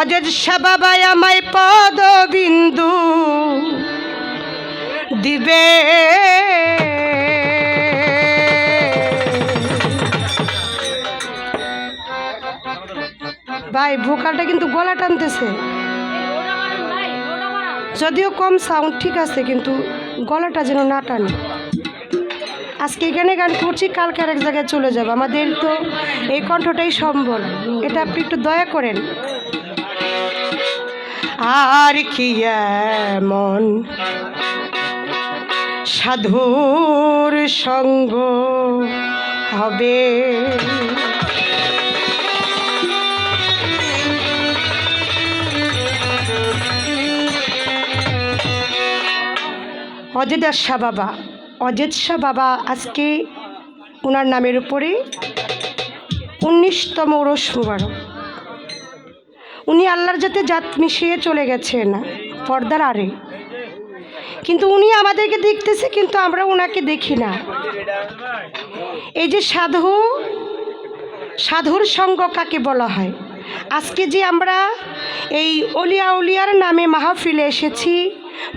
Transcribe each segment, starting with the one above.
অজেদ বাবাই আমায় পদ বিন্দু দিবে। ভাই, ভোকালটা কিন্তু গলা টানতেছে। যদিও কম সাউন্ড ঠিক আছে, কিন্তু গলাটা যেন না টানে। আজকে এখানে গান করছি, কালকে আরেক জায়গায় চলে যাব। আমাদের তো এই কণ্ঠটাই সম্বল। এটা আপনি একটু দয়া করেন। আর কি এমন? সাধুর সঙ্গ হবে? অজিত শাহ বাবা, অজিত শাহ বাবা আজকে ওনার নামের উপরে উনিশতম ওরস মুবারক। উনি আল্লাহর যাতে জাত মিশিয়ে চলে গেছেন, পর্দার আরে কিন্তু উনি আমাদেরকে দেখতেছে, কিন্তু আমরা ওনাকে দেখি না। এই যে সাধু, সাধুর সঙ্গ কাকে বলা হয়? আজকে যে আমরা এই অলিয়া উলিয়ার নামে মাহফিলে এসেছি,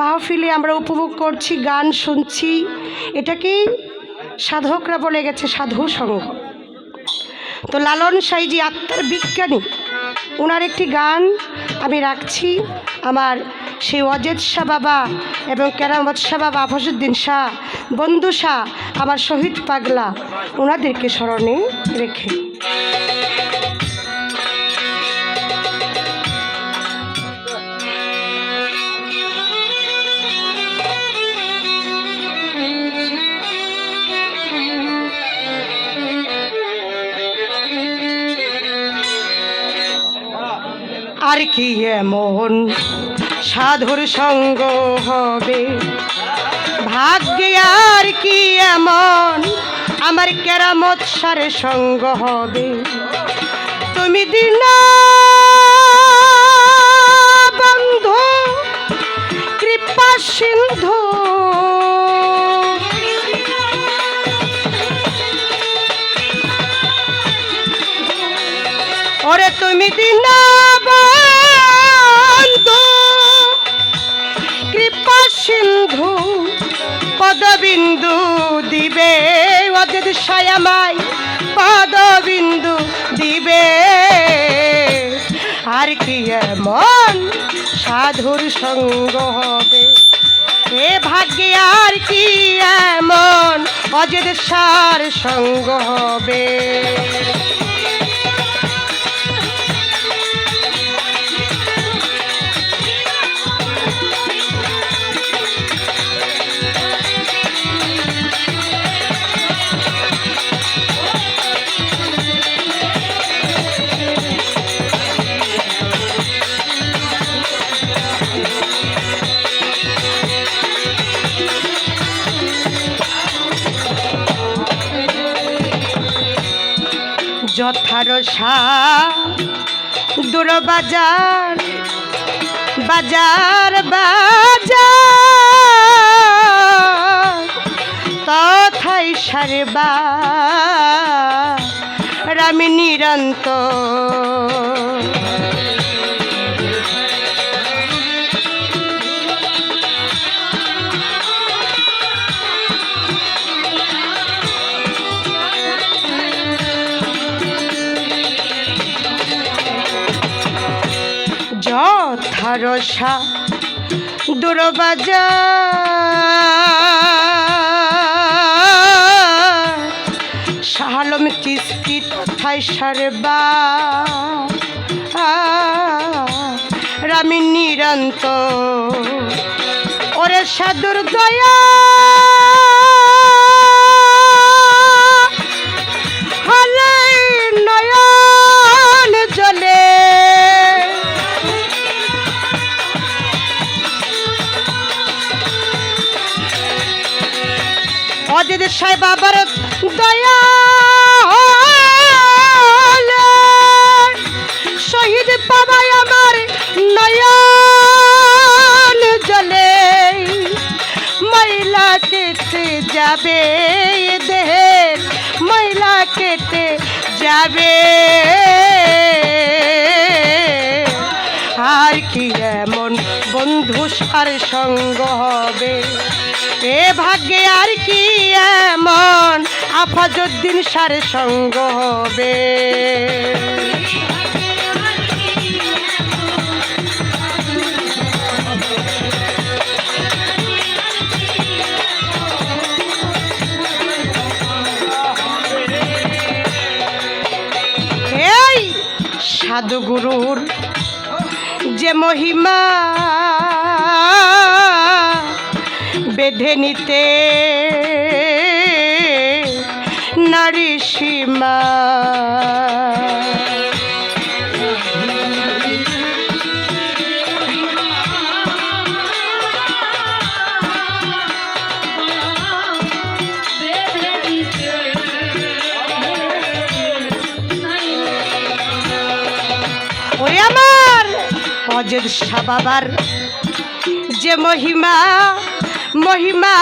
মাহফিলে আমরা উপভোগ করছি, গান শুনছি, এটাকেই সাধকরা বলে গেছে সাধু সঙ্গ। তো লালন সাইজি আত্মার বিজ্ঞানী। ওনার একটি গান আমি রাখছি। আমার সেই অজেদ শাহ বাবা এবং কেরামত শাহ বাবা আফসুদ্দিন শাহ, বন্ধু শাহ, আমার শহীদ পাগলা। ওনাদেরকে স্মরণে রেখে। আর কি এমন? সাধুর সঙ্গ হবে? ভাগ্যে আর কি এমন? আমার কেরামত সারে সঙ্গ হবে? তুমি দিন বন্ধু, কৃপা সিন্ধু। ওরে তুমি দিন পদবিন্দু দিবে অজিত সায়ামাই, পদবিন্দু দিবে। আর কি এমন সাধুর সঙ্গ হবে? এ ভাগ্যে আর কি এমন অজিত সার সঙ্গ হবে? যথার দূর বাজার বাজার তথাই সারবা। রামি নিরন্ত যথারসা দুরবাজা শাহালম কিস্তি তথায় সারবা? রামি নিরন্ত ওরে সাধুর দয়া। সাহেব বাবার দয়া শহীদ বাবাই আমার নয়ন জলে ময়লা কেটে যাবে দেহের ময়লা কেটে যাবে। আর কি এমন বন্ধু সার সঙ্গ হবে? এ ভাগ্যে আর কি এমন আফাজুদ্দিন সার সঙ্গ হবে। সাধুগুরুর যে মহিমা বেঁধে নিতে নারী সীমা। ওরে আমার যে মহিমা মহিমা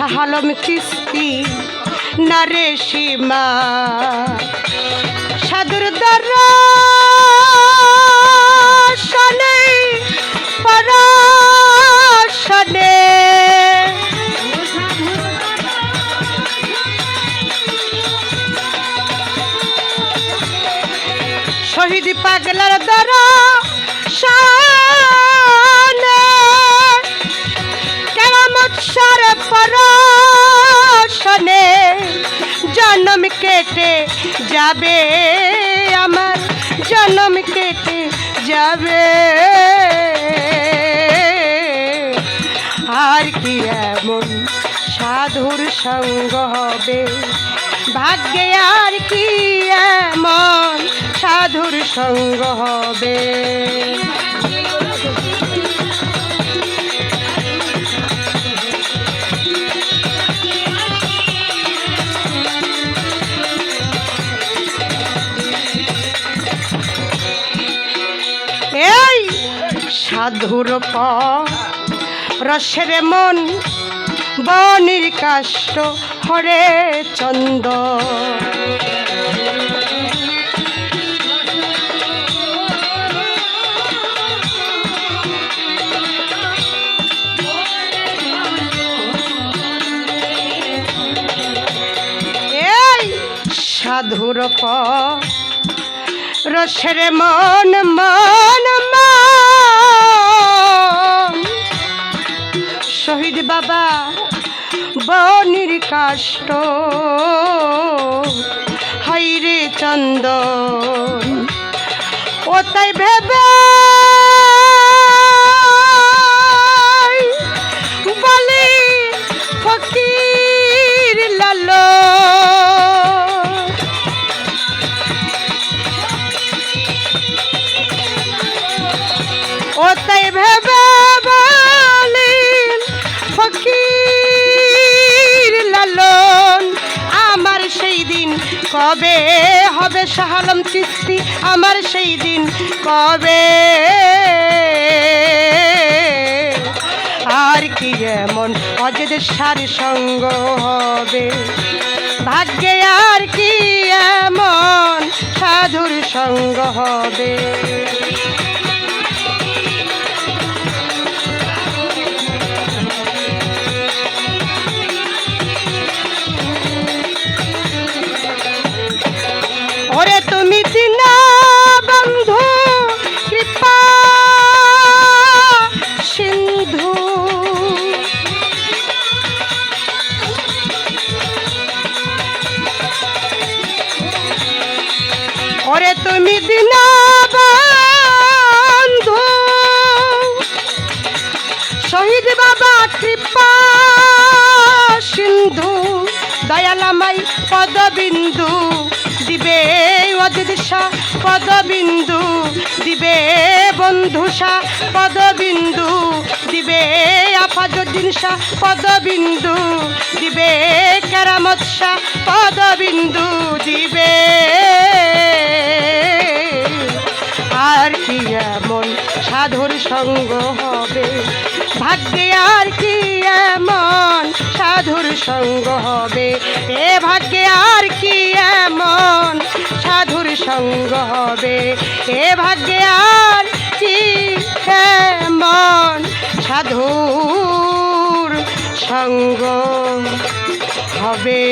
শাহালম কিস্তি নারে সীমা। সাধুর পরাশনে। শহীদ পাগলার দ্বারা কেরামত সার পরাশনে যাবে, আমার জন্ম কেটে যাবে। আর কি এমন সাধুর সঙ্গ হবে? ভাগ্যে আর কি এমন সাধুর সঙ্গ হবে? সাধুর প রসের মন বনির কাষ্ট হরে চন্দ। সাধুর প রসের মন মন শহীদ বাবা বনির কাষ্ট। হাইরে চন্দন ও তাই ভেবে। বলি ফকির ও তাই ভেবে কবে হবে শাহালম চিস্তি আমার সেই দিন? কবে? আর কি এমন অজেদের সার সঙ্গ হবে? ভাগ্যে আর কি এমন সাধুর সঙ্গ হবে? শহীদ বাবা কৃপা, সিন্ধু, দয়ালামাই পদবিন্দু, দিবে অদিশা পদবিন্দু, দিবে বন্ধুষা পদবিন্দু, দিবে আফাজুদ্দিন পদবিন্দু, দিবে কেরামত পদবিন্দু, দিবে আর কি এমন সাধুর সঙ্গ হবে? ভাগ্যে আর কি এমন? সাধু সাধুর সঙ্গ হবে। এ ভাগ্যে আর কি এমন? সাধুর সঙ্গ হবে। এ ভাগ্যে আর কি এমন? সাধুর সঙ্গ হবে।